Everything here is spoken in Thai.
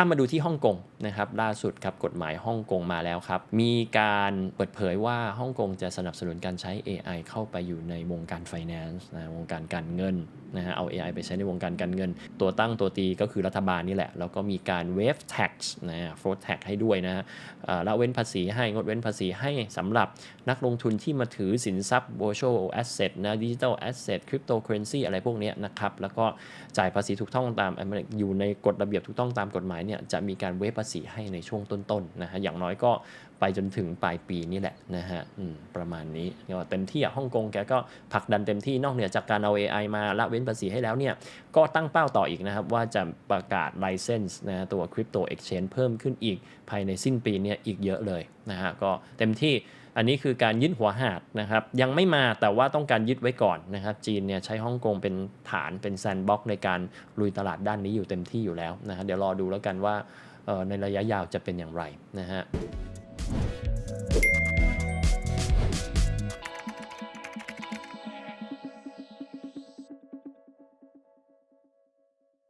ข้ามมาดูที่ฮ่องกงนะครับล่าสุดครับกฎหมายฮ่องกงมาแล้วครับ มีการเปิดเผยว่าฮ่องกงจะสนับสนุนการใช้ AI เข้าไปอยู่ในวงการ finance นะวงการการเงินนะฮะเอา AI ไปใช้ในวงการการเงิน ตัวตั้งตัวตีก็คือรัฐบาลนี่แหละ แล้วก็มีการ wave tax นะฮะ fraud tax ให้ด้วยนะฮะละเว้นภาษีให้งดเว้นภาษีให้สำหรับนักลงทุนที่มาถือสินทรัพย์ virtual asset นะ digital asset cryptocurrency อะไรพวกนี้นะครับ แล้วก็จ่ายภาษีถูกต้องตามอยู่ในกฎระเบียบถูกต้องตามกฎหมายเนี่ยจะมีการเวฟภาษีให้ในช่วงต้นๆนะฮะอย่างน้อยก็ไปจนถึงปลายปีนี่แหละนะฮะประมาณนี้ก็เต็มที่อะฮ่องกงแกก็ผลักดันเต็มที่นอกเหนือจากการเอา AI มาละเว้นภาษีให้แล้วเนี่ยก็ตั้งเป้าต่ออีกนะครับ ว่าจะประกาศไลเซนส์นะฮะตัว Crypto Exchange เพิ่มขึ้นอีกภายในสิ้นปีเนี้อีกเยอะเลยนะฮะก็เต็มที่อันนี้คือการยึดหัวหาดนะครับ ยังไม่มาแต่ว่าต้องการยึดไว้ก่อนนะครับ จีนเนี่ยใช้ฮ่องกงเป็นฐานเป็นแซนด์บ็อกในการลุยตลาดด้านนี้อยู่เต็มที่อยู่แล้วนะฮะเดี๋ยวรอดูแล้วกันว่า ในระยะยาวจะเป็นอย่างไรนะฮะ